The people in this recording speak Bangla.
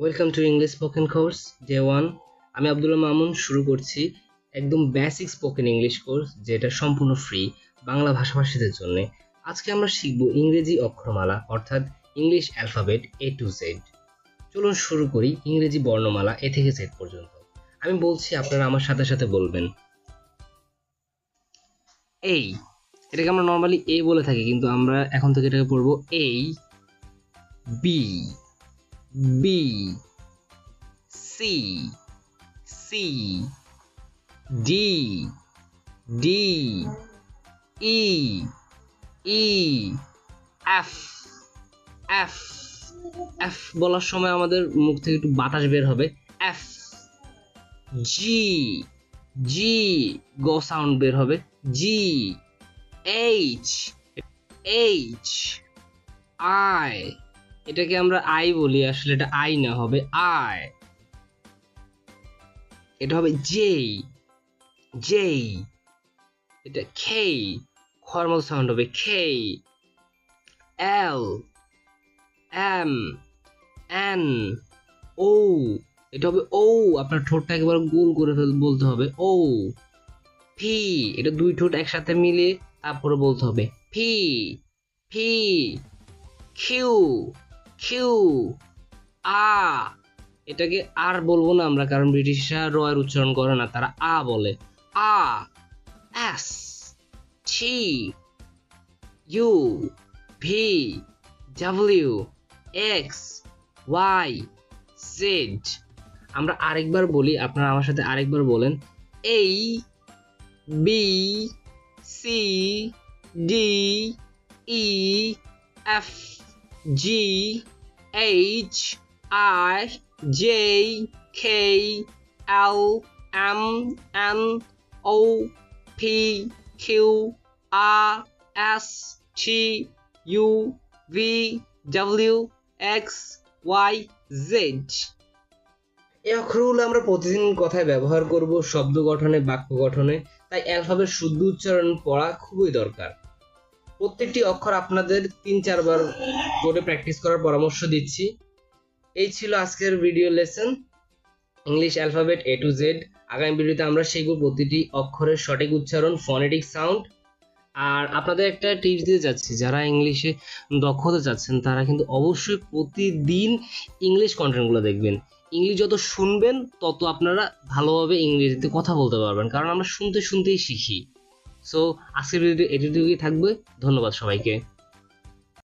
Welcome to English spoken course day one আমি আব্দুল্লাহ মামুন, শুরু করছি একদম বেসিক স্পোকেন ইংলিশ কোর্স যেটা সম্পূর্ণ ফ্রি বাংলা ভাষাভাষীদের জন্য। আজকে আমরা শিখব ইংরেজি অক্ষরমালা, অর্থাৎ English alphabet A to Z চলুন শুরু করি ইংরেজি বর্ণমালা এ থেকে জেড পর্যন্ত। আমি বলছি, আপনারা আমার সাথে সাথে বলবেন। এই এটাকে আমরা নর্মালি এ বলে থাকি, কিন্তু আমরা এখন থেকে এটাকে পড়ব A B B C C D D E E F F F বলার সময় আমাদের মুখ থেকে একটু বাতাস বের হবে। এফ জি জি গো সাউন্ড বের হবে। জি এইচ এইচ আই এটাকে আমরা আই বলি, আসলে এটা আই না, হবে আই এটা হবে জে জে এটা খে খর মতো সাউন্ড হবে খে এল এম এন ও এটা হবে ও আপনার ঠোঁটটা একেবারে গোল করে বলতে হবে ও ফি এটা দুই ঠোঁট একসাথে মিলে তারপরে বলতে হবে ফি ফি কিউ কিউ আ এটাকে আর বলব না আমরা, কারণ ব্রিটিশরা রয়ের উচ্চারণ করে না, তারা আ বলে। R S T U V W X Y Z আমরা আরেকবার বলি, আপনারা আমার সাথে আরেকবার বলেন A B C D E F G H I J K L M N O P Q R S T U V W X Y Z এই অক্ষরগুলো আমরা প্রতিদিন কথায় ব্যবহার করব, শব্দ গঠনে, বাক্য গঠনে। তাই অ্যালফাবেট শুদ্ধ উচ্চারণ পড়া খুবই দরকার। প্রত্যেকটি অক্ষর আপনাদের তিন, চারবার করে প্র্যাকটিস করার পরামর্শ দিচ্ছি। এই ছিল আজকের video lesson English alphabet A to Z আগামী ভিডিওতে আমরা শিখব প্রতিটি অক্ষরের সঠিক উচ্চারণ ফনেটিক সাউন্ড আর আপনাদের একটা টিপস দিতে যাচ্ছি যারা ইংলিশে দক্ষ হতে যাচ্ছেন তারা কিন্তু অবশ্যই প্রতিদিন ইংলিশ কন্টেন্টগুলো দেখবেন। ইংলিশ যত শুনবেন, তত আপনারা ভালোভাবে ইংরেজিতে কথা বলতে পারবেন, কারণ আমরা শুনতে শুনতেই শিখি। সো আজকের ভিডিওটি এটুকুই থাকবে। ধন্যবাদ সবাইকে।